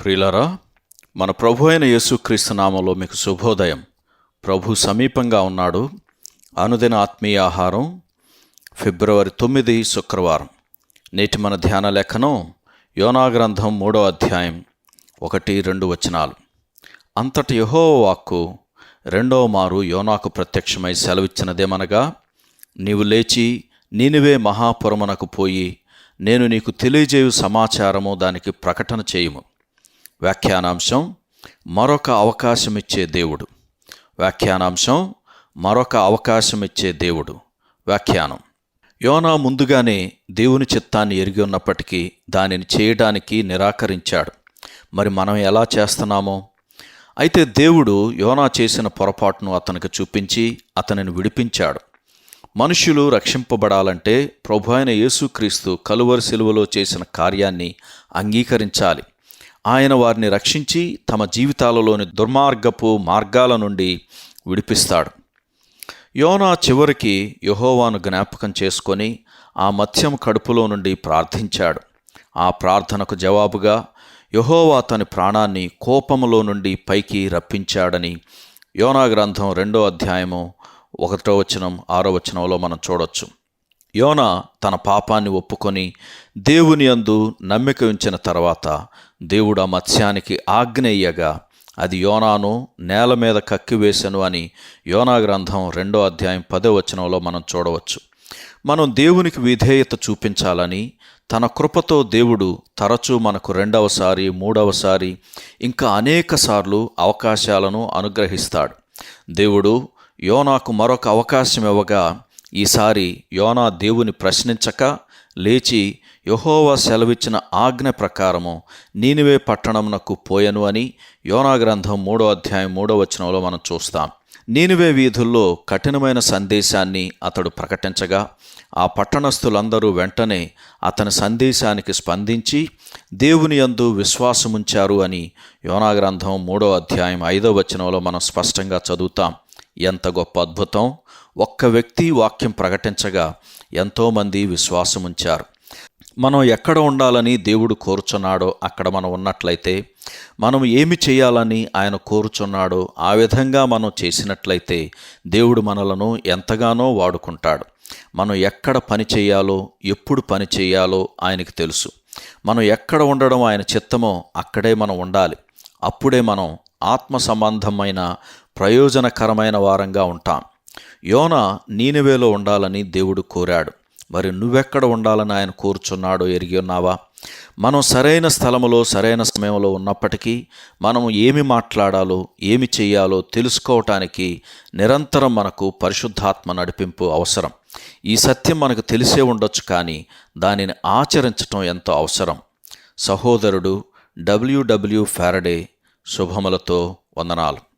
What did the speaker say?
ప్రియులరా మన ప్రభు అయిన యేసుక్రీస్తు నామంలో మీకు శుభోదయం. ప్రభు సమీపంగా ఉన్నాడు. అనుదిన ఆత్మీయ ఆహారం ఫిబ్రవరి తొమ్మిది శుక్రవారం. నేటి మన ధ్యాన లేఖనం యోనా గ్రంథం మూడో అధ్యాయం ఒకటి రెండు వచనాలు. అంతటి యహో వాక్కు రెండో మారు యోనాకు ప్రత్యక్షమై సెలవిచ్చినదేమనగా నీవు లేచి నీనివే మహాపురమునకు పోయి నేను నీకు తెలియజేయు సమాచారము దానికి ప్రకటన చేయుము. వ్యాఖ్యానాంశం మరొక అవకాశం ఇచ్చే దేవుడు. వ్యాఖ్యానాంశం మరొక అవకాశం ఇచ్చే దేవుడు. వ్యాఖ్యానం. యోనా ముందుగానే దేవుని చిత్తాన్ని ఎరిగి ఉన్నప్పటికీ దానిని చేయడానికి నిరాకరించాడు. మరి మనం ఎలా చేస్తున్నామో? అయితే దేవుడు యోనా చేసిన పొరపాటును అతనికి చూపించి అతనిని విడిపించాడు. మనుష్యులు రక్షింపబడాలంటే ప్రభు అయిన యేసుక్రీస్తు కలువరి శిలువలో చేసిన కార్యాన్ని అంగీకరించాలి. ఆయన వారిని రక్షించి తమ జీవితాలలోని దుర్మార్గపు మార్గాల నుండి విడిపిస్తాడు. యోనా చివరికి యహోవాను జ్ఞాపకం చేసుకొని ఆ మత్స్యం కడుపులో నుండి ప్రార్థించాడు. ఆ ప్రార్థనకు జవాబుగా యహోవా తన ప్రాణాన్ని కోపములో నుండి పైకి రప్పించాడని యోనా గ్రంథం రెండో అధ్యాయము ఒకటో వచనం ఆరో వచనంలో మనం చూడొచ్చు. యోన తన పాపాన్ని ఒప్పుకొని దేవుని అందు నమ్మిక ఉంచిన తర్వాత దేవుడు ఆ మత్స్యానికి ఆజ్ఞయ్యగా అది యోనాను నేల మీద కక్కివేశను అని యోనా గ్రంథం రెండో అధ్యాయం పదో వచనంలో మనం చూడవచ్చు. మనం దేవునికి విధేయత చూపించాలని తన కృపతో దేవుడు తరచూ మనకు రెండవసారి మూడవసారి ఇంకా అనేక సార్లు అవకాశాలను అనుగ్రహిస్తాడు. దేవుడు యోనాకు మరొక అవకాశం ఇవ్వగా ఈసారి యోనా దేవుని ప్రశ్నించక లేచి యహోవా సెలవిచ్చిన ఆజ్ఞ ప్రకారము నీనివే పట్టణమునకు పోయను అని యోనా గ్రంథం మూడో అధ్యాయం మూడో వచనంలో మనం చూస్తాం. నీనివే వీధుల్లో కఠినమైన సందేశాన్ని అతడు ప్రకటించగా ఆ పట్టణస్థులందరూ వెంటనే అతని సందేశానికి స్పందించి దేవుని యందు విశ్వాసముంచారు అని యోనా గ్రంథం మూడో అధ్యాయం ఐదో వచనంలో మనం స్పష్టంగా చదువుతాం. ఎంత గొప్ప అద్భుతం. ఒక్క వ్యక్తి వాక్యం ప్రకటించగా ఎంతోమంది విశ్వాసముంచారు మనం ఎక్కడ ఉండాలని దేవుడు కోరుచున్నాడో అక్కడ మనం ఉన్నట్లయితే మనం ఏమి చేయాలని ఆయన కోరుచున్నాడో ఆ విధంగా మనం చేసినట్లయితే దేవుడు మనలను ఎంతగానో వాడుకుంటాడు. మనం ఎక్కడ పని చేయాలో ఎప్పుడు పని చేయాలో ఆయనకి తెలుసు. మనం ఎక్కడ ఉండడం ఆయన చిత్తమో అక్కడే మనం ఉండాలి. అప్పుడే మనం ఆత్మ సంబంధమైన ప్రయోజనకరమైన వారంగా ఉంటాం. యోన నీనివేలో ఉండాలని దేవుడు కోరాడు. మరి నువ్వెక్కడ ఉండాలని ఆయన కోరుచున్నాడో ఎరిగి ఉన్నావా? మనం సరైన స్థలములో సరైన సమయంలో ఉన్నప్పటికీ మనం ఏమి మాట్లాడాలో ఏమి చేయాలో తెలుసుకోవటానికి నిరంతరం మనకు పరిశుద్ధాత్మ నడిపింపు అవసరం. ఈ సత్యం మనకు తెలిసే ఉండొచ్చు కానీ దానిని ఆచరించటం ఎంతో అవసరం. సహోదరుడు డబ్ల్యూడబ్ల్యూ ఫారడే శుభములతో వందనాలు.